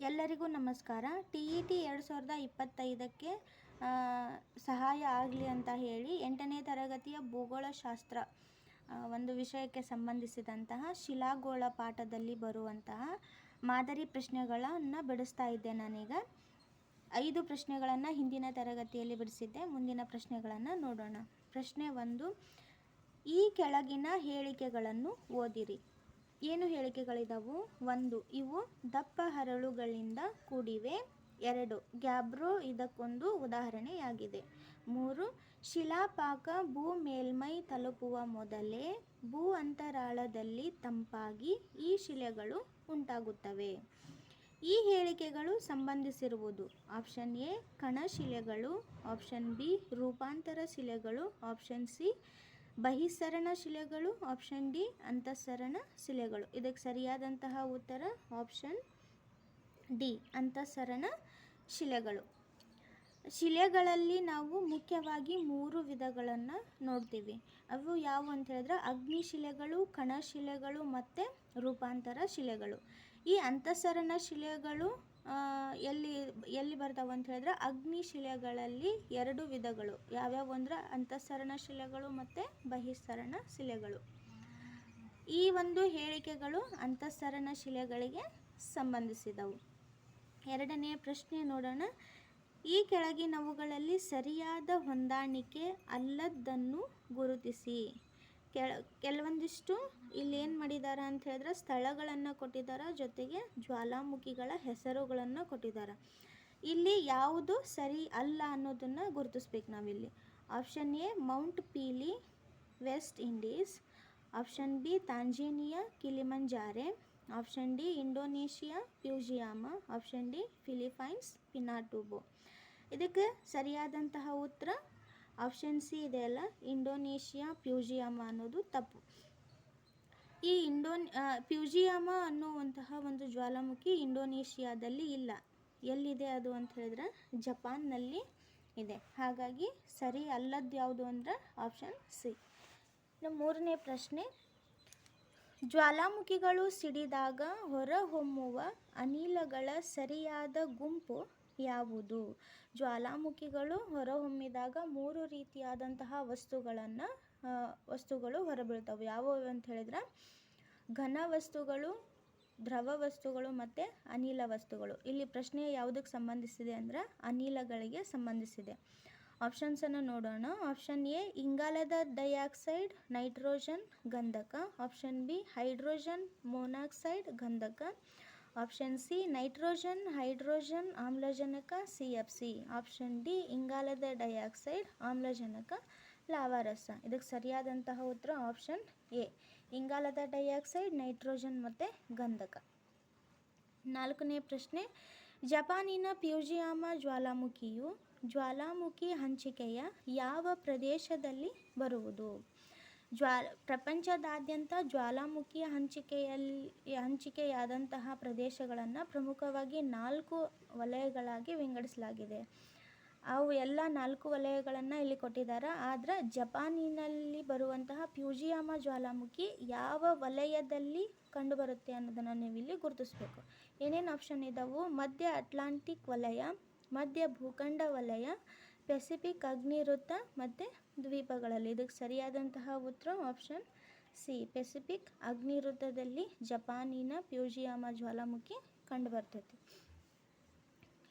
ಎಲ್ಲರಿಗೂ ನಮಸ್ಕಾರ. T E T ಎರಡು ಸಾವಿರದ ಇಪ್ಪತ್ತೈದಕ್ಕೆ ಸಹಾಯ ಆಗಲಿ ಅಂತ ಹೇಳಿ ಎಂಟನೇ ತರಗತಿಯ ಭೂಗೋಳಶಾಸ್ತ್ರ ಒಂದು ವಿಷಯಕ್ಕೆ ಸಂಬಂಧಿಸಿದಂತಹ ಶಿಲಾಗೋಳ ಪಾಠದಲ್ಲಿ ಬರುವಂತಹ ಮಾದರಿ ಪ್ರಶ್ನೆಗಳನ್ನು ಬಿಡಿಸ್ತಾ ಇದ್ದೆ ನಾನೀಗ. ಐದು ಪ್ರಶ್ನೆಗಳನ್ನು ಹಿಂದಿನ ತರಗತಿಯಲ್ಲಿ ಬಿಡಿಸಿದ್ದೆ. ಮುಂದಿನ ಪ್ರಶ್ನೆಗಳನ್ನು ನೋಡೋಣ. ಪ್ರಶ್ನೆ ಒಂದು, ಈ ಕೆಳಗಿನ ಹೇಳಿಕೆಗಳನ್ನು ಓದಿರಿ. ಏನು ಹೇಳಿಕೆಗಳಿದಾವು? ಒಂದು, ಇವು ದಪ್ಪ ಹರಳುಗಳಿಂದ ಕೂಡಿವೆ. ಎರಡು, ಗ್ಯಾಬ್ರೋ ಇದಕ್ಕೊಂದು ಉದಾಹರಣೆಯಾಗಿದೆ. ಮೂರು, ಶಿಲಾಪಾಕ ಭೂ ಮೇಲ್ಮೈ ತಲುಪುವ ಮೊದಲೇ ಭೂ ಅಂತರಾಳದಲ್ಲಿ ತಂಪಾಗಿ ಈ ಶಿಲೆಗಳು ಉಂಟಾಗುತ್ತವೆ. ಈ ಹೇಳಿಕೆಗಳು ಸಂಬಂಧಿಸಿರುವುದು ಆಪ್ಷನ್ ಎ ಕಣಶಿಲೆಗಳು ಆಪ್ಷನ್ ಬಿ, ರೂಪಾಂತರ ಶಿಲೆಗಳು, ಆಪ್ಷನ್ ಸಿ ಬಹಿಸ್ಸರಣ ಶಿಲೆಗಳು ಆಪ್ಷನ್ ಡಿ ಅಂತಃಸರಣ ಶಿಲೆಗಳು. ಇದಕ್ಕೆ ಸರಿಯಾದಂತಹ ಉತ್ತರ ಆಪ್ಷನ್ ಡಿ ಅಂತಃಸರಣ ಶಿಲೆಗಳು. ಶಿಲೆಗಳಲ್ಲಿ ನಾವು ಮುಖ್ಯವಾಗಿ ಮೂರು ವಿಧಗಳನ್ನು ನೋಡ್ತೀವಿ. ಅವು ಯಾವುವು ಅಂತ ಹೇಳಿದ್ರೆ ಅಗ್ನಿ ಶಿಲೆಗಳು ಕಣಶಿಲೆಗಳು ಮತ್ತು ರೂಪಾಂತರ ಶಿಲೆಗಳು. ಈ ಅಂತಃಸರಣ ಶಿಲೆಗಳು ಎಲ್ಲಿ ಎಲ್ಲಿ ಬರ್ತಾವೆ ಅಂತ ಹೇಳಿದ್ರೆ ಅಗ್ನಿ ಶಿಲೆಗಳಲ್ಲಿ ಎರಡು ವಿಧಗಳು. ಯಾವ್ಯಾವು ಅಂದ್ರೆ ಅಂತಃಸರಣ ಶಿಲೆಗಳು ಮತ್ತು ಬಹಿಸ್ಸರಣ ಶಿಲೆಗಳು. ಈ ಒಂದು ಹೇಳಿಕೆಗಳು ಅಂತಃಸರಣ ಶಿಲೆಗಳಿಗೆ ಸಂಬಂಧಿಸಿದವು. ಎರಡನೆಯ ಪ್ರಶ್ನೆ ನೋಡೋಣ. ಈ ಕೆಳಗಿನವುಗಳಲ್ಲಿ ಸರಿಯಾದ ಹೊಂದಾಣಿಕೆ ಅಲ್ಲದ್ದನ್ನು ಗುರುತಿಸಿ. ಕೆಳ, ಕೆಲವೊಂದಿಷ್ಟು ಇಲ್ಲಿ ಏನು ಮಾಡಿದ್ದಾರೆ ಅಂತ ಹೇಳಿದ್ರೆ ಸ್ಥಳಗಳನ್ನು ಕೊಟ್ಟಿದ್ದಾರೆ ಜೊತೆಗೆ ಜ್ವಾಲಾಮುಖಿಗಳ ಹೆಸರುಗಳನ್ನು ಕೊಟ್ಟಿದ್ದಾರೆ ಇಲ್ಲಿ ಯಾವುದು ಸರಿ ಅಲ್ಲ ಅನ್ನೋದನ್ನು ಗುರುತಿಸ್ಬೇಕು ನಾವಿಲ್ಲಿ. Option A mount Pelee West Indies option B Tanzania Kilimanjaro option D Indonesia Fujiyama option D Philippines Pinatubo ಇದಕ್ಕೆ ಸರಿಯಾದಂತಹ ಉತ್ತರ ಆಪ್ಷನ್ ಸಿ ಇದೆಯಲ್ಲ ಇಂಡೋನೇಷಿಯಾ ಪ್ಯೂಜಿಯಾಮ ಅನ್ನೋದು ತಪ್ಪು. ಈ ಇಂಡೋನ್ ಆ, ಪ್ಯೂಜಿಯಾಮ ಅನ್ನುವಂತಹ ಒಂದು ಜ್ವಾಲಾಮುಖಿ ಇಂಡೋನೇಷಿಯಾದಲ್ಲಿ ಇಲ್ಲ. ಎಲ್ಲಿದೆ ಅದು ಅಂತ ಹೇಳಿದ್ರೆ ಜಪಾನ್ನಲ್ಲಿ ಇದೆ. ಹಾಗಾಗಿ ಸರಿ ಅಲ್ಲದ್ದು ಯಾವುದು ಅಂದ್ರೆ ಆಪ್ಷನ್ ಸಿ ಮೂರನೇ ಪ್ರಶ್ನೆ ಜ್ವಾಲಾಮುಖಿಗಳು ಸಿಡಿದಾಗ ಹೊರಹೊಮ್ಮುವ ಅನಿಲಗಳ ಸರಿಯಾದ ಗುಂಪು ಯಾವುದು? ಜ್ವಾಲಾಮುಖಿಗಳು ಹೊರಹೊಮ್ಮಿದಾಗ ಮೂರು ರೀತಿಯಾದಂತಹ ವಸ್ತುಗಳನ್ನು ವಸ್ತುಗಳು ಹೊರಬೀಳ್ತವೆ. ಯಾವುವು ಅಂತ ಹೇಳಿದ್ರೆ, ಘನ ವಸ್ತುಗಳು, ದ್ರವ ವಸ್ತುಗಳು ಮತ್ತು ಅನಿಲ ವಸ್ತುಗಳು. ಇಲ್ಲಿ ಪ್ರಶ್ನೆ ಯಾವುದಕ್ಕೆ ಸಂಬಂಧಿಸಿದೆ ಅಂದರೆ, ಅನಿಲಗಳಿಗೆ ಸಂಬಂಧಿಸಿದೆ. ಆಪ್ಷನ್ಸನ್ನು ನೋಡೋಣ. ಆಪ್ಷನ್ ಎ, ಇಂಗಾಲದ ಡೈಆಕ್ಸೈಡ್, ನೈಟ್ರೋಜನ್, ಗಂಧಕ. ಆಪ್ಷನ್ ಬಿ, ಹೈಡ್ರೋಜನ್, ಮೊನಾಕ್ಸೈಡ್, ಗಂಧಕ. ಆಪ್ಷನ್ ಸಿ ನೈಟ್ರೋಜನ್ ಹೈಡ್ರೋಜನ್ ಆಮ್ಲಜನಕ C F C option D ಇಂಗಾಲದ ಡೈಆಕ್ಸೈಡ್ ಆಮ್ಲಜನಕ ಲಾವಾರಸ ಇದಕ್ಕೆ ಸರಿಯಾದಂತಹ ಉತ್ತರ ಆಪ್ಷನ್ ಎ ಇಂಗಾಲದ ಡೈಆಕ್ಸೈಡ್ ನೈಟ್ರೋಜನ್ ಮತ್ತು ಗಂಧಕ. ನಾಲ್ಕನೇ ಪ್ರಶ್ನೆ, ಜಪಾನಿನ ಪ್ಯೂಜಿಯಾಮ ಜ್ವಾಲಾಮುಖಿಯು ಜ್ವಾಲಾಮುಖಿ ಹಂಚಿಕೆಯ ಯಾವ ಪ್ರದೇಶದಲ್ಲಿ ಬರುವುದು? ಜ್ವಾ ಪ್ರಪಂಚದಾದ್ಯಂತ ಜ್ವಾಲಾಮುಖಿಯ ಹಂಚಿಕೆಯಲ್ಲಿ, ಹಂಚಿಕೆಯಾದಂತಹ ಪ್ರದೇಶಗಳನ್ನು ಪ್ರಮುಖವಾಗಿ ನಾಲ್ಕು ವಲಯಗಳಾಗಿ ವಿಂಗಡಿಸಲಾಗಿದೆ. ಅವು ಎಲ್ಲ ನಾಲ್ಕು ವಲಯಗಳನ್ನು ಇಲ್ಲಿ ಕೊಟ್ಟಿದ್ದಾರೆ. ಆದರೆ ಜಪಾನಿನಲ್ಲಿ ಬರುವಂತಹ ಪ್ಯೂಜಿಯಾಮ ಜ್ವಾಲಾಮುಖಿ ಯಾವ ವಲಯದಲ್ಲಿ ಕಂಡುಬರುತ್ತೆ ಅನ್ನೋದನ್ನು ನೀವು ಇಲ್ಲಿ ಗುರುತಿಸ್ಬೇಕು. ಏನೇನು ಆಪ್ಷನ್ ಇದ್ದಾವೆ ಮಧ್ಯ ಅಟ್ಲಾಂಟಿಕ್ ವಲಯ, ಮಧ್ಯ ಭೂಖಂಡ ವಲಯ ಪೆಸಿಫಿಕ್ ಅಗ್ನಿವೃತ್ತ ಮತ್ತು ದ್ವೀಪಗಳಲ್ಲಿ. ಇದಕ್ಕೆ ಸರಿಯಾದಂತಹ ಉತ್ತರ ಆಪ್ಷನ್ ಸಿ ಪೆಸಿಫಿಕ್ ಅಗ್ನಿವೃತ್ತದಲ್ಲಿ ಜಪಾನಿನ ಪ್ಯೂಜಿಯಾಮ ಜ್ವಾಲಾಮುಖಿ ಕಂಡುಬರ್ತೈತಿ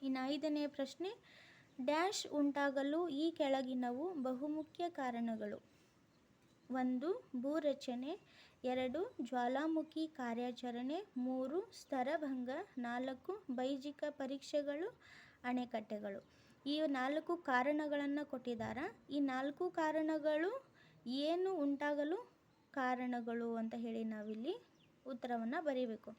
ಇನ್ನು ಐದನೇ ಪ್ರಶ್ನೆ, ಡ್ಯಾಶ್ ಉಂಟಾಗಲು ಈ ಕೆಳಗಿನವು ಬಹುಮುಖ್ಯ ಕಾರಣಗಳು. ಒಂದು, ಭೂರಚನೆ. ಎರಡು, ಜ್ವಾಲಾಮುಖಿ ಕಾರ್ಯಾಚರಣೆ. ಮೂರು ಸ್ತರಭಂಗ ನಾಲ್ಕು, ಬೈಜಿಕ ಪರೀಕ್ಷೆಗಳು, ಅಣೆಕಟ್ಟೆಗಳು. ಈ ನಾಲ್ಕು ಕಾರಣಗಳನ್ನು ಕೊಟ್ಟಿದ್ದಾರೆ ಈ ನಾಲ್ಕು ಕಾರಣಗಳು ಏನು ಉಂಟಾಗಲು ಕಾರಣಗಳು ಅಂತ ಹೇಳಿ ನಾವಿಲ್ಲಿ ಉತ್ತರವನ್ನು ಬರೀಬೇಕು.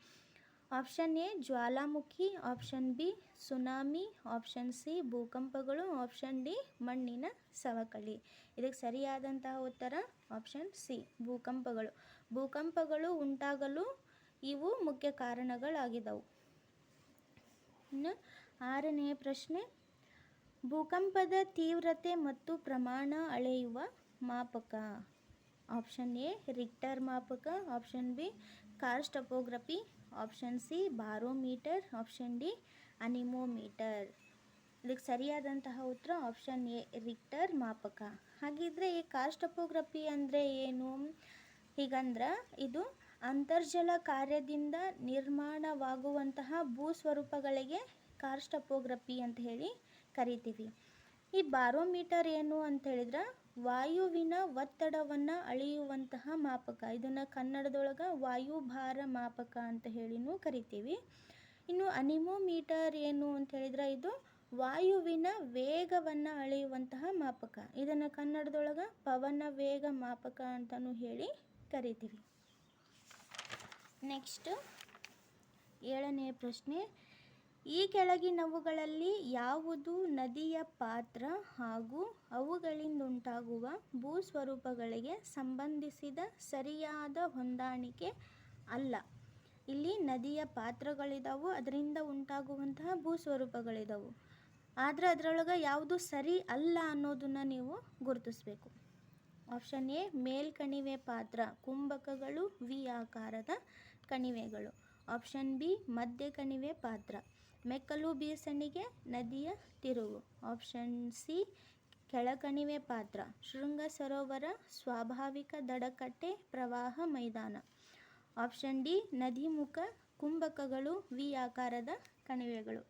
Option A ಜ್ವಾಲಾಮುಖಿ. Option B tsunami. Option C ಭೂಕಂಪಗಳು. Option D ಮಣ್ಣಿನ ಸವಕಳಿ. ಇದಕ್ಕೆ ಸರಿಯಾದಂತಹ ಉತ್ತರ ಆಪ್ಷನ್ ಸಿ ಭೂಕಂಪಗಳು. ಭೂಕಂಪಗಳು ಉಂಟಾಗಲು ಇವು ಮುಖ್ಯ ಕಾರಣಗಳಾಗಿದ್ದವು. ಇನ್ನು ಆರನೆಯ ಪ್ರಶ್ನೆ ಭೂಕಂಪದ ತೀವ್ರತೆ ಮತ್ತು ಪ್ರಮಾಣ ಅಳೆಯುವ ಮಾಪಕ. Option A, Richter ಮಾಪಕ. Option B karst topography option C, barometer. Option D, anemometer. ಇದಕ್ಕೆ ಸರಿಯಾದಂತಹ ಉತ್ತರ ಆಪ್ಷನ್ ಎ, ರಿಕ್ಟರ್ ಮಾಪಕ. ಹಾಗಿದ್ರೆ ಈ ಕಾರ್ಸ್ ಟಪೋಗ್ರಫಿ ಅಂದರೆ ಏನು? ಹೀಗಂದ್ರೆ ಇದು ಅಂತರ್ಜಲ ಕಾರ್ಯದಿಂದ ನಿರ್ಮಾಣವಾಗುವಂತಹ ಭೂಸ್ವರೂಪಗಳಿಗೆ ಕಾರ್ಸ್ ಟಪೋಗ್ರಫಿ ಅಂತ ಹೇಳಿ ಕರಿತೀವಿ. ಈ ಬಾರೋಮೀಟರ್ ಏನು ಅಂತ ಹೇಳಿದ್ರೆ ವಾಯುವಿನ ಒತ್ತಡವನ್ನು ಅಳೆಯುವಂತಹ ಮಾಪಕ. ಇದನ್ನು ಕನ್ನಡದೊಳಗೆ ವಾಯುಭಾರ ಮಾಪಕ ಅಂತ ಹೇಳಿನೂ ಕರಿತೀವಿ. ಇನ್ನು ಅನಿಮೋಮೀಟರ್ ಏನು ಅಂತ ಹೇಳಿದ್ರೆ ಇದು ವಾಯುವಿನ ವೇಗವನ್ನು ಅಳೆಯುವಂತಹ ಮಾಪಕ. ಇದನ್ನು ಕನ್ನಡದೊಳಗೆ ಪವನ ವೇಗ ಮಾಪಕ ಅಂತಲೂ ಹೇಳಿ ಕರಿತೀವಿ. ನೆಕ್ಸ್ಟ್ ಏಳನೇ ಪ್ರಶ್ನೆ ಈ ಕೆಳಗಿನವುಗಳಲ್ಲಿ ಯಾವುದು ನದಿಯ ಪಾತ್ರ ಹಾಗೂ ಅವುಗಳಿಂದುಂಟಾಗುವ ಭೂಸ್ವರೂಪಗಳಿಗೆ ಸಂಬಂಧಿಸಿದ ಸರಿಯಾದ ಹೊಂದಾಣಿಕೆ ಅಲ್ಲ. ಇಲ್ಲಿ ನದಿಯ ಪಾತ್ರಗಳಿದಾವು, ಅದರಿಂದ ಉಂಟಾಗುವಂತಹ ಭೂಸ್ವರೂಪಗಳಿದಾವು. ಆದರೆ ಅದರೊಳಗೆ ಯಾವುದು ಸರಿ ಅಲ್ಲ ಅನ್ನೋದನ್ನು ನೀವು ಗುರುತಿಸಬೇಕು. ಆಪ್ಷನ್ ಎ, ಮೇಲ್ಕಣಿವೆ ಪಾತ್ರ ಕುಂಭಕಗಳು ವಿ ಆಕಾರದ ಕಣಿವೆಗಳು. ಆಪ್ಷನ್ ಬಿ ಮಧ್ಯ ಕಣಿವೆ ಪಾತ್ರ. ಮೆಕ್ಕಲು ಬೀಸಣಿಗೆ ನದಿಯ ತಿರುವು. ಆಪ್ಷನ್ ಸಿ ಕೆಳಕಣಿವೆ ಪಾತ್ರ. ಶೃಂಗ ಸರೋವರ ಸ್ವಾಭಾವಿಕ ದಡಕಟ್ಟೆ ಪ್ರವಾಹ ಮೈದಾನ. ಆಪ್ಷನ್ ಡಿ ನದಿಮುಖ ಕುಂಭಕಗಳು ವಿ ಆಕಾರದ ಕಣಿವೆಗಳು.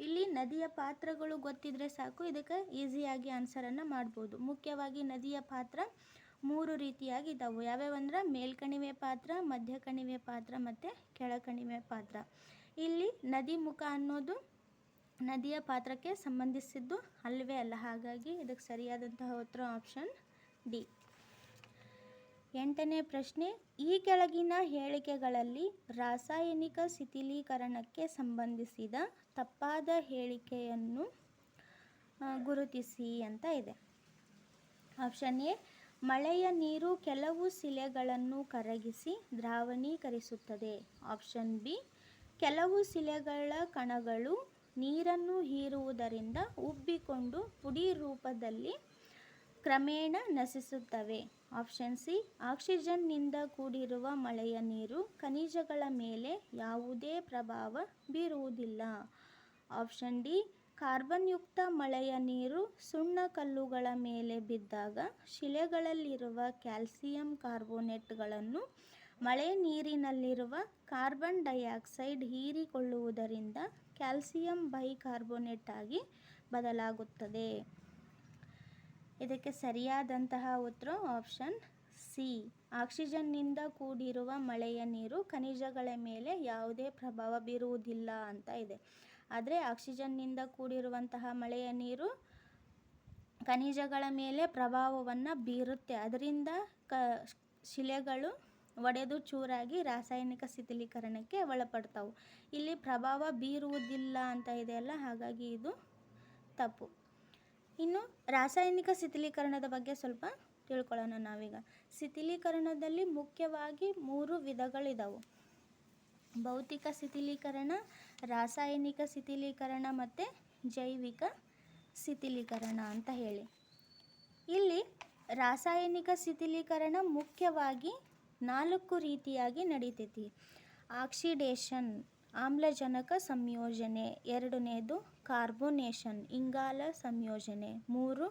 ಇಲ್ಲಿ ನದಿಯ ಪಾತ್ರಗಳು ಗೊತ್ತಿದ್ರೆ ಸಾಕು. ಇದಕ್ಕೆ ಈಸಿಯಾಗಿ ಆನ್ಸರನ್ನು ಮಾಡ್ಬೋದು. ಮುಖ್ಯವಾಗಿ ನದಿಯ ಪಾತ್ರ ಮೂರು ರೀತಿಯಾಗಿ ಇದ್ದಾವೆ ಯಾವ್ಯಾವಂದ್ರೆ? ಮೇಲ್ಕಣಿವೆ ಪಾತ್ರ ಮಧ್ಯ ಕಣಿವೆ ಪಾತ್ರ ಮತ್ತು ಕೆಳಕಣಿವೆ ಪಾತ್ರ. ಇಲ್ಲಿ ನದಿ ಮುಖ ಅನ್ನೋದು ನದಿಯ ಪಾತ್ರಕ್ಕೆ ಸಂಬಂಧಿಸಿದ್ದು ಅಲ್ಲವೇ ಅಲ್ಲ. ಹಾಗಾಗಿ ಇದಕ್ಕೆ ಸರಿಯಾದಂತಹ ಉತ್ತರ ಆಪ್ಷನ್ ಡಿ. ಎಂಟನೇ ಪ್ರಶ್ನೆ, ಈ ಕೆಳಗಿನ ಹೇಳಿಕೆಗಳಲ್ಲಿ ರಾಸಾಯನಿಕ ಶಿಥಿಲೀಕರಣಕ್ಕೆ ಸಂಬಂಧಿಸಿದ ತಪ್ಪಾದ ಹೇಳಿಕೆಯನ್ನು ಗುರುತಿಸಿ ಅಂತ ಇದೆ. ಆಪ್ಷನ್ ಎ, ಮಳೆಯ ನೀರು ಕೆಲವು ಶಿಲೆಗಳನ್ನು ಕರಗಿಸಿ ದ್ರಾವಣೀಕರಿಸುತ್ತದೆ. ಆಪ್ಷನ್ ಬಿ ಕೆಲವು ಶಿಲೆಗಳ ಕಣಗಳು ನೀರನ್ನು ಹೀರುವುದರಿಂದ ಉಬ್ಬಿಕೊಂಡು ಪುಡಿ ರೂಪದಲ್ಲಿ ಕ್ರಮೇಣ ನಶಿಸುತ್ತವೆ. ಆಪ್ಷನ್ ಸಿ, ಆಕ್ಸಿಜನ್ನಿಂದ ಕೂಡಿರುವ ಮಳೆಯ ನೀರು ಖನಿಜಗಳ ಮೇಲೆ ಯಾವುದೇ ಪ್ರಭಾವ ಬೀರುವುದಿಲ್ಲ. ಆಪ್ಷನ್ ಡಿ, ಕಾರ್ಬನ್ಯುಕ್ತ ಮಳೆಯ ನೀರು ಸುಣ್ಣ ಕಲ್ಲುಗಳ ಮೇಲೆ ಬಿದ್ದಾಗ ಶಿಲೆಗಳಲ್ಲಿರುವ ಕ್ಯಾಲ್ಸಿಯಂ ಕಾರ್ಬೋನೇಟ್ಗಳನ್ನು ಮಳೆ ನೀರಿನಲ್ಲಿರುವ ಕಾರ್ಬನ್ ಡೈಆಕ್ಸೈಡ್ ಹೀರಿಕೊಳ್ಳುವುದರಿಂದ ಕ್ಯಾಲ್ಸಿಯಂ ಬೈಕಾರ್ಬೋನೇಟ್ ಆಗಿ ಬದಲಾಗುತ್ತದೆ. ಇದಕ್ಕೆ ಸರಿಯಾದಂತಹ ಉತ್ತರ ಆಪ್ಷನ್ ಸಿ. ಆಕ್ಸಿಜನ್ನಿಂದ ಕೂಡಿರುವ ಮಳೆಯ ನೀರು ಖನಿಜಗಳ ಮೇಲೆ ಯಾವುದೇ ಪ್ರಭಾವ ಬೀರುವುದಿಲ್ಲ ಅಂತ ಇದೆ. ಆದರೆ ಆಕ್ಸಿಜನ್ನಿಂದ ಕೂಡಿರುವಂತಹ ಮಳೆಯ ನೀರು ಖನಿಜಗಳ ಮೇಲೆ ಪ್ರಭಾವವನ್ನು ಬೀರುತ್ತೆ. ಅದರಿಂದ ಕ ಶಿಲೆಗಳು ಒಡೆದು ಚೂರಾಗಿ ರಾಸಾಯನಿಕ ಶಿಥಿಲೀಕರಣಕ್ಕೆ ಒಳಪಡ್ತಾವೆ. ಇಲ್ಲಿ ಪ್ರಭಾವ ಬೀರುವುದಿಲ್ಲ ಅಂತ ಇದೆಯಲ್ಲ ಹಾಗಾಗಿ ಇದು ತಪ್ಪು. ಇನ್ನು ರಾಸಾಯನಿಕ ಶಿಥಿಲೀಕರಣದ ಬಗ್ಗೆ ಸ್ವಲ್ಪ ತಿಳ್ಕೊಳ್ಳೋಣ ನಾವೀಗ. ಶಿಥಿಲೀಕರಣದಲ್ಲಿ ಮುಖ್ಯವಾಗಿ ಮೂರು ವಿಧಗಳಿದಾವೆ. ಭೌತಿಕ ಶಿಥಿಲೀಕರಣ, ರಾಸಾಯನಿಕ ಶಿಥಿಲೀಕರಣ ಮತ್ತು ಜೈವಿಕ ಶಿಥಿಲೀಕರಣ ಅಂತ ಹೇಳಿ. ಇಲ್ಲಿ ರಾಸಾಯನಿಕ ಶಿಥಿಲೀಕರಣ ಮುಖ್ಯವಾಗಿ ನಾಲ್ಕು ರೀತಿಯಾಗಿ ನಡಿತೈತಿ. ಆಕ್ಸಿಡೇಷನ್, ಆಮ್ಲಜನಕ ಸಂಯೋಜನೆ, ಎರಡನೇದು ಕಾರ್ಬೋನೇಷನ್, ಇಂಗಾಲ ಸಂಯೋಜನೆ, ಮೂರು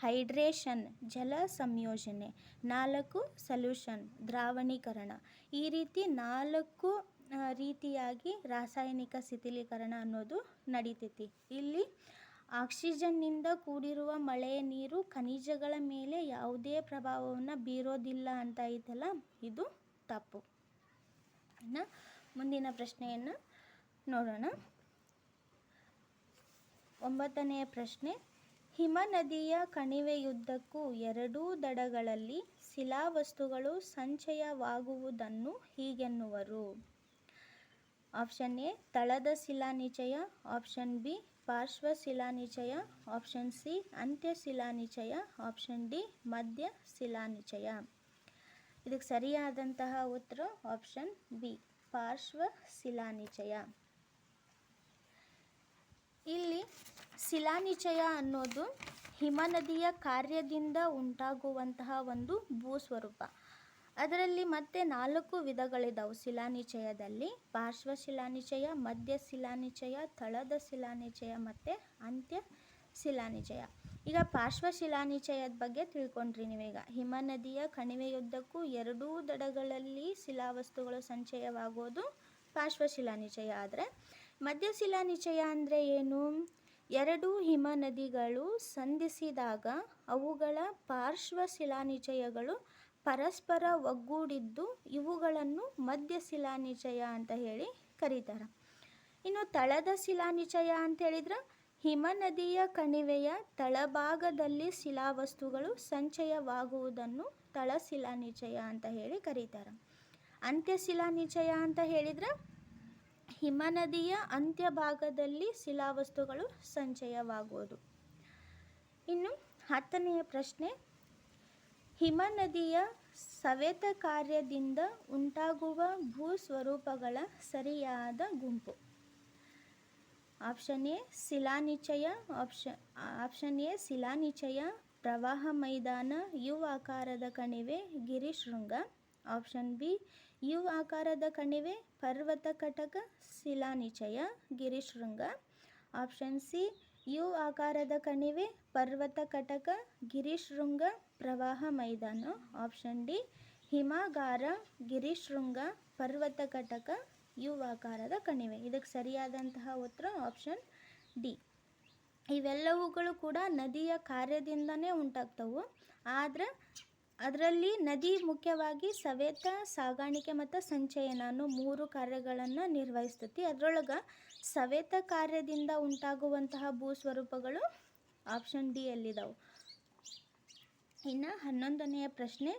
ಹೈಡ್ರೇಷನ್, ಜಲ ಸಂಯೋಜನೆ, ನಾಲ್ಕು ಸೊಲ್ಯೂಷನ್, ದ್ರಾವಣೀಕರಣ. ಈ ರೀತಿ ನಾಲ್ಕು ರೀತಿಯಾಗಿ ರಾಸಾಯನಿಕ ಶಿಥಿಲೀಕರಣ ಅನ್ನೋದು ನಡಿತೈತಿ. ಇಲ್ಲಿ ಆಕ್ಸಿಜನ್ನಿಂದ ಕೂಡಿರುವ ಮಳೆಯ ನೀರು ಖನಿಜಗಳ ಮೇಲೆ ಯಾವುದೇ ಪ್ರಭಾವವನ್ನು ಬೀರೋದಿಲ್ಲ ಅಂತ ಐತಲ್ಲ? ಇದು ತಪ್ಪು. ಇನ್ನು ಮುಂದಿನ ಪ್ರಶ್ನೆಯನ್ನು ನೋಡೋಣ. ಒಂಬತ್ತನೆಯ ಪ್ರಶ್ನೆ. ಹಿಮನದಿಯ ಕಣಿವೆಯುದ್ದಕ್ಕೂ ಎರಡೂ ದಡಗಳಲ್ಲಿ ಶಿಲಾವಸ್ತುಗಳು ಸಂಚಯವಾಗುವುದನ್ನು ಹೀಗೆನ್ನುವರು. ಆಪ್ಷನ್ ಎ, ತಳದ ಶಿಲಾನಿಚಯ. ಆಪ್ಷನ್ ಬಿ ಪಾರ್ಶ್ವ ಶಿಲಾನಿಚಯ ಆಪ್ಷನ್ ಸಿ ಅಂತ್ಯ ಶಿಲಾನಿಚಯ ಆಪ್ಷನ್ ಡಿ ಮಧ್ಯ ಶಿಲಾನಿಚಯ ಇದಕ್ಕೆ ಸರಿಯಾದಂತಹ ಉತ್ತರ ಆಪ್ಷನ್ ಬಿ ಪಾರ್ಶ್ವ ಶಿಲಾನಿಚಯ ಇಲ್ಲಿ ಶಿಲಾನಿಚಯ ಅನ್ನೋದು ಹಿಮನದಿಯ ಕಾರ್ಯದಿಂದ ಉಂಟಾಗುವಂತಹ ಒಂದು ಭೂಸ್ವರೂಪ. ಅದರಲ್ಲಿ ಮತ್ತೆ ನಾಲ್ಕು ವಿಧಗಳಿದ್ದಾವೆ ಶಿಲಾನಿಚಯದಲ್ಲಿ ಪಾರ್ಶ್ವ ಶಿಲಾನಿಚಯ, ಮಧ್ಯ ಶಿಲಾನಿಚಯ, ತಳದ ಶಿಲಾನಿಚಯ ಮತ್ತು ಅಂತ್ಯ ಶಿಲಾನಿಚಯ. ಈಗ ಪಾರ್ಶ್ವ ಶಿಲಾನಿಚಯದ ಬಗ್ಗೆ ತಿಳ್ಕೊಂಡ್ರಿ ನೀವೀಗ. ಹಿಮನದಿಯ ಕಣಿವೆಯುದ್ದಕ್ಕೂ ಎರಡೂ ದಡಗಳಲ್ಲಿ ಶಿಲಾವಸ್ತುಗಳು ಸಂಚಯವಾಗೋದು ಪಾರ್ಶ್ವ ಶಿಲಾನಿಚಯ ಆದರೆ. ಮಧ್ಯ ಶಿಲಾನಿಚಯ ಅಂದರೆ ಏನು? ಎರಡು ಹಿಮ ನದಿಗಳು ಸಂಧಿಸಿದಾಗ ಅವುಗಳ ಪಾರ್ಶ್ವ ಶಿಲಾನಿಚಯಗಳು ಪರಸ್ಪರ ಒಗ್ಗೂಡಿದ್ದು ಇವುಗಳನ್ನು ಮಧ್ಯ ಶಿಲಾನಿಚಯ ಅಂತ ಹೇಳಿ ಕರೀತಾರೆ. ಇನ್ನು ತಳದ ಶಿಲಾನಿಚಯ ಅಂತ ಹೇಳಿದ್ರೆ ಹಿಮನದಿಯ ಕಣಿವೆಯ ತಳಭಾಗದಲ್ಲಿ ಶಿಲಾವಸ್ತುಗಳು ಸಂಚಯವಾಗುವುದನ್ನು ತಳ ಶಿಲಾನಿಚಯ ಅಂತ ಹೇಳಿ ಕರೀತಾರೆ. ಅಂತ್ಯ ಶಿಲಾನಿಚಯ ಅಂತ ಹೇಳಿದ್ರೆ ಹಿಮನದಿಯ ಅಂತ್ಯಭಾಗದಲ್ಲಿ ಶಿಲಾವಸ್ತುಗಳು ಸಂಚಯವಾಗುವುದು. ಇನ್ನು ಹತ್ತನೆಯ ಪ್ರಶ್ನೆ ಹಿಮನದಿಯ ಸವೆತ ಕಾರ್ಯದಿಂದ ಉಂಟಾಗುವ ಭೂಸ್ವರೂಪಗಳ ಸರಿಯಾದ ಗುಂಪು. ಆಪ್ಷನ್ ಎ, ಶಿಲಾನಿಚಯ. ಆಪ್ಷನ್ ಆಪ್ಷನ್ ಎ, ಶಿಲಾನಿಚಯ. ಪ್ರವಾಹ ಮೈದಾನ, ಯು ಆಕಾರದ ಕಣಿವೆ, ಗಿರಿಶೃಂಗ. ಆಪ್ಷನ್ ಬಿ, ಯು ಆಕಾರದ ಕಣಿವೆ, ಪರ್ವತ ಕಟಕ, ಶಿಲಾನಿಚಯ, ಗಿರಿಶೃಂಗ. ಆಪ್ಷನ್ ಸಿ ಯು ಆಕಾರದ ಕಣಿವೆ, ಪರ್ವತ ಕಟಕ, ಗಿರಿಶೃಂಗ, ಪ್ರವಾಹ ಮೈದಾನ. ಆಪ್ಷನ್ ಡಿ, ಹಿಮಾಗಾರ, ಗಿರಿಶೃಂಗ, ಪರ್ವತ ಕಟಕ, ಯು ಆಕಾರದ ಕಣಿವೆ. ಇದಕ್ಕೆ ಸರಿಯಾದಂತಹ ಉತ್ತರ ಆಪ್ಷನ್ ಡಿ. ಇವೆಲ್ಲವುಗಳು ಕೂಡ ನದಿಯ ಕಾರ್ಯದಿಂದನೇ ಉಂಟಾಗ್ತವು. ಆದ್ರೆ ಅದರಲ್ಲಿ ನದಿ ಮುಖ್ಯವಾಗಿ ಸವೆತ, ಸಾಗಾಣಿಕೆ ಮತ್ತು ಸಂಚಯನ ಅನ್ನೋ ಮೂರು ಕಾರ್ಯಗಳನ್ನು ನಿರ್ವಹಿಸ್ತತಿ. ಅದರೊಳಗೆ ಸವೆತ ಕಾರ್ಯದಿಂದ ಉಂಟಾಗುವಂತಹ ಭೂಸ್ವರೂಪಗಳು ಆಪ್ಷನ್ ಡಿ ಎಲ್ಲಿದವು ಇನ್ನು ಹನ್ನೊಂದನೆಯ ಪ್ರಶ್ನೆ,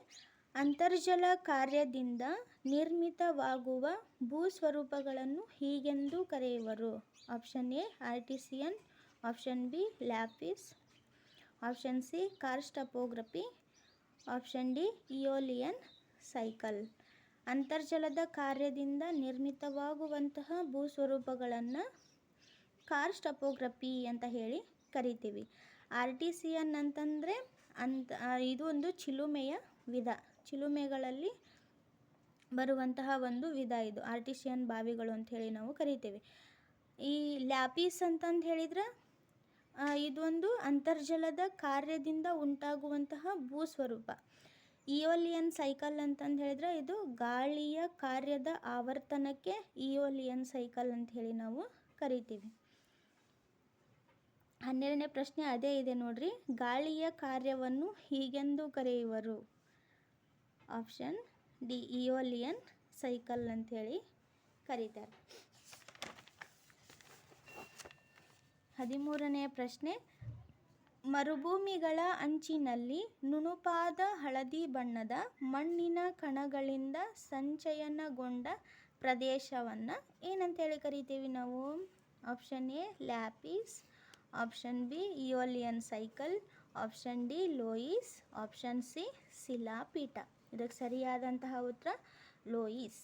ಅಂತರ್ಜಲ ಕಾರ್ಯದಿಂದ ನಿರ್ಮಿತವಾಗುವ ಭೂಸ್ವರೂಪಗಳನ್ನು ಹೀಗೆಂದು ಕರೆಯುವರು. Option A artesian option B lapies option C karst topography option D aeolian cycle ಅಂತರ್ಜಲದ ಕಾರ್ಯದಿಂದ ನಿರ್ಮಿತವಾಗುವಂತಹ ಭೂಸ್ವರೂಪಗಳನ್ನು ಕಾರ್ಸ್ಟ್ ಟಪೋಗ್ರಫಿ ಅಂತ ಹೇಳಿ ಕರಿತೀವಿ. ಆರ್ ಟಿ ಸಿ ಎನ್ ಅಂತಂದರೆ ಅಂತ ಇದು ಒಂದು ಚಿಲುಮೆಯ ವಿಧ. ಚಿಲುಮೆಗಳಲ್ಲಿ ಬರುವಂತಹ ಒಂದು ವಿಧ ಇದು. ಆರ್ಟಿಸಿಯನ್ ಬಾವಿಗಳು ಅಂತ ಹೇಳಿ ನಾವು ಕರಿತೀವಿ. ಈ ಲ್ಯಾಪಿಸ್ ಅಂತಂದು ಹೇಳಿದ್ರೆ ಇದೊಂದು ಅಂತರ್ಜಲದ ಕಾರ್ಯದಿಂದ ಉಂಟಾಗುವಂತಹ ಭೂಸ್ವರೂಪ. ಇಯೋಲಿಯನ್ ಸೈಕಲ್ ಅಂತಂದು ಹೇಳಿದ್ರೆ ಇದು ಗಾಳಿಯ ಕಾರ್ಯದ ಆವರ್ತನಕ್ಕೆ ಇಯೋಲಿಯನ್ ಸೈಕಲ್ ಅಂತ ಹೇಳಿ ನಾವು ಕರಿತೀವಿ. ಹನ್ನೆರಡನೇ ಪ್ರಶ್ನೆ ಅದೇ ಇದೆ ನೋಡ್ರಿ. ಗಾಳಿಯ ಕಾರ್ಯವನ್ನು ಹೀಗೆಂದು ಕರೆಯುವರು? ಆಪ್ಷನ್ ಡಿ ಇಯೋಲಿಯನ್ ಸೈಕಲ್ ಅಂಥೇಳಿ ಕರೀತಾರೆ. ಹದಿಮೂರನೆಯ ಪ್ರಶ್ನೆ ಮರುಭೂಮಿಗಳ ಅಂಚಿನಲ್ಲಿ ನುಣುಪಾದ ಹಳದಿ ಬಣ್ಣದ ಮಣ್ಣಿನ ಕಣಗಳಿಂದ ಸಂಚಯನಗೊಂಡ ಪ್ರದೇಶವನ್ನು ಏನಂತೇಳಿ ಕರಿತೀವಿ ನಾವು? Option A lapies option B aeolian cycle option D loess option C ಶಿಲಾಪೀಠ ಇದಕ್ಕೆ ಸರಿಯಾದಂತಹ ಉತ್ತರ ಲೋಯಿಸ್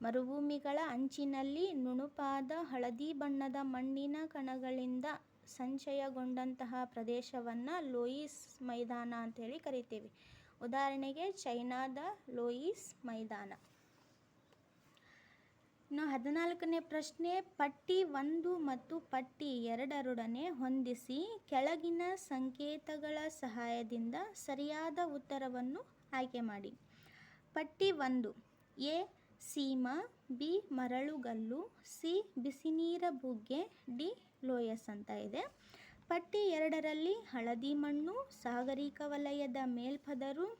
ಮರುಭೂಮಿಗಳ ಅಂಚಿನಲ್ಲಿ ನುಣುಪಾದ ಹಳದಿ ಬಣ್ಣದ ಮಣ್ಣಿನ ಕಣಗಳಿಂದ ಸಂಚಯಗೊಂಡಂತಹ ಪ್ರದೇಶವನ್ನು ಲೋಯಿಸ್ ಮೈದಾನ ಅಂತೇಳಿ ಕರಿತೀವಿ. ಉದಾಹರಣೆಗೆ ಚೈನಾದ ಲೋಯಿಸ್ ಮೈದಾನ. ಇನ್ನು ಹದಿನಾಲ್ಕನೇ ಪ್ರಶ್ನೆ, ಪಟ್ಟಿ ಒಂದು ಮತ್ತು ಪಟ್ಟಿ ಎರಡರೊಡನೆ ಹೊಂದಿಸಿ ಕೆಳಗಿನ ಸಂಕೇತಗಳ ಸಹಾಯದಿಂದ ಸರಿಯಾದ ಉತ್ತರವನ್ನು ಆಯ್ಕೆ ಮಾಡಿ. ಪಟ್ಟಿ ಒಂದು, ಎ ಸೀಮಾ, ಬಿ ಮರಳುಗಲ್ಲು, ಸಿ ಬಿಸಿನೀರ ಬುಗ್ಗೆ ಡಿ ಲೋಯಸ್ ಅಂತ ಇದೆ. ಪಟ್ಟಿ ಎರಡರಲ್ಲಿ ಹಳದಿ ಮಣ್ಣು, ಸಾಗರಿಕ ವಲಯದ ಮೇಲ್ಪದರು,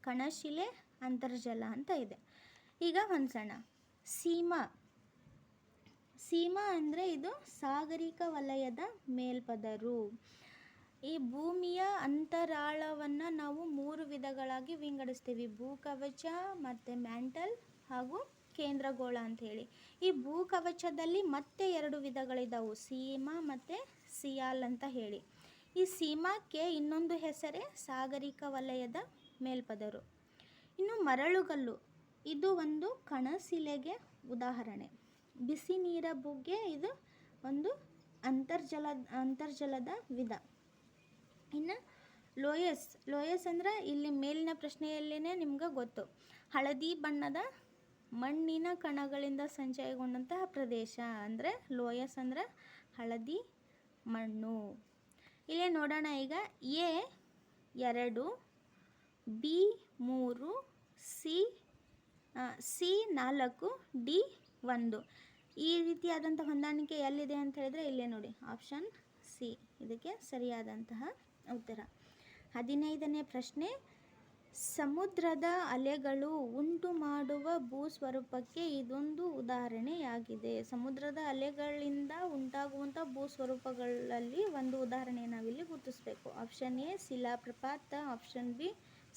ಕಣಶಿಲೆ, ಅಂತರ್ಜಲ ಅಂತ ಇದೆ. ಈಗ ಹೊಂದ್ಸೋಣ. ಸೀಮಾ. ಸೀಮಾ ಅಂದರೆ ಇದು ಸಾಗರಿಕ ವಲಯದ ಮೇಲ್ಪದರು. ಈ ಭೂಮಿಯ ಅಂತರಾಳವನ್ನು ನಾವು ಮೂರು ವಿಧಗಳಾಗಿ ವಿಂಗಡಿಸ್ತೀವಿ. ಭೂಕವಚ ಮತ್ತು ಮ್ಯಾಂಟಲ್ ಹಾಗೂ ಕೇಂದ್ರಗೋಳ ಅಂಥೇಳಿ. ಈ ಭೂಕವಚದಲ್ಲಿ ಮತ್ತೆ ಎರಡು ವಿಧಗಳಿದ್ದಾವೆ ಸೀಮಾ ಮತ್ತು ಸಿಯಾಲ್ ಅಂತ ಹೇಳಿ. ಈ ಸೀಮಾಕ್ಕೆ ಇನ್ನೊಂದು ಹೆಸರೇ ಸಾಗರಿಕ ವಲಯದ ಮೇಲ್ಪದರು. ಇನ್ನು ಮರಳುಗಲ್ಲು, ಇದು ಒಂದು ಕಣಶಿಲೆಗೆ ಉದಾಹರಣೆ. ಬಿಸಿ ನೀರ ಬುಗ್ಗೆ ಇದು ಒಂದು ಅಂತರ್ಜಲ, ಅಂತರ್ಜಲದ ವಿಧ. ಇನ್ನು ಲೋಯಸ್ ಲೋಯಸ್ ಅಂದ್ರೆ ಇಲ್ಲಿ ಮೇಲಿನ ಪ್ರಶ್ನೆಯಲ್ಲೇ ನಿಮ್ಗೆ ಗೊತ್ತು. ಹಳದಿ ಬಣ್ಣದ ಮಣ್ಣಿನ ಕಣಗಳಿಂದ ಸಂಚಯಗೊಂಡಂತಹ ಪ್ರದೇಶ ಅಂದರೆ ಲೋಯಸ್ ಅಂದರೆ ಹಳದಿ ಮಣ್ಣು. ಇಲ್ಲೇ ನೋಡೋಣ ಈಗ ಎ ಎರಡು, ಬಿ ಮೂರು, ಸಿ ಸಿ ನಾಲ್ಕು, ಡಿ ಒಂದು. ಈ ರೀತಿಯಾದಂಥ ಹೊಂದಾಣಿಕೆ ಎಲ್ಲಿದೆ ಅಂತ ಹೇಳಿದರೆ ಇಲ್ಲೇ ನೋಡಿ, ಆಪ್ಷನ್ ಸಿ. ಇದಕ್ಕೆ ಸರಿಯಾದಂತಹ ಉತ್ತರ. ಹದಿನೈದನೇ ಪ್ರಶ್ನೆ ಸಮುದ್ರದ ಅಲೆಗಳು ಉಂಟು ಮಾಡುವ ಭೂಸ್ವರೂಪಕ್ಕೆ ಇದೊಂದು ಉದಾಹರಣೆಯಾಗಿದೆ. ಸಮುದ್ರದ ಅಲೆಗಳಿಂದ ಉಂಟಾಗುವಂಥ ಭೂಸ್ವರೂಪಗಳಲ್ಲಿ ಒಂದು ಉದಾಹರಣೆ ನಾವಿಲ್ಲಿ ಗುರುತಿಸಬೇಕು. ಆಪ್ಷನ್ ಎ, ಶಿಲಾಪ್ರಪಾತ. ಆಪ್ಷನ್ ಬಿ,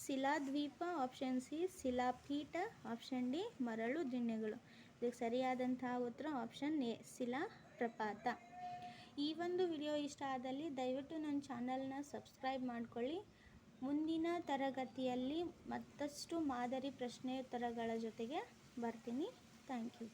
ಶಿಲಾದ್ವೀಪ. ಆಪ್ಷನ್ ಸಿ, ಶಿಲಾಪೀಠ. ಆಪ್ಷನ್ ಡಿ, ಮರಳು ದಿಣ್ಣೆಗಳು ಇದಕ್ಕೆ ಸರಿಯಾದಂತಹ ಉತ್ತರ ಆಪ್ಷನ್ ಎ, ಶಿಲಾಪ್ರಪಾತ. ಈ ಒಂದು ವಿಡಿಯೋ ಇಷ್ಟ ಆದಲ್ಲಿ ದಯವಿಟ್ಟು ನನ್ನ ಚಾನಲ್ನ ಸಬ್ಸ್ಕ್ರೈಬ್ ಮಾಡ್ಕೊಳ್ಳಿ. ಮುಂದಿನ ತರಗತಿಯಲ್ಲಿ ಮತ್ತಷ್ಟು ಮಾದರಿ ಪ್ರಶ್ನೆ ಉತ್ತರಗಳ ಜೊತೆಗೆ ಬರ್ತೀನಿ. Thank you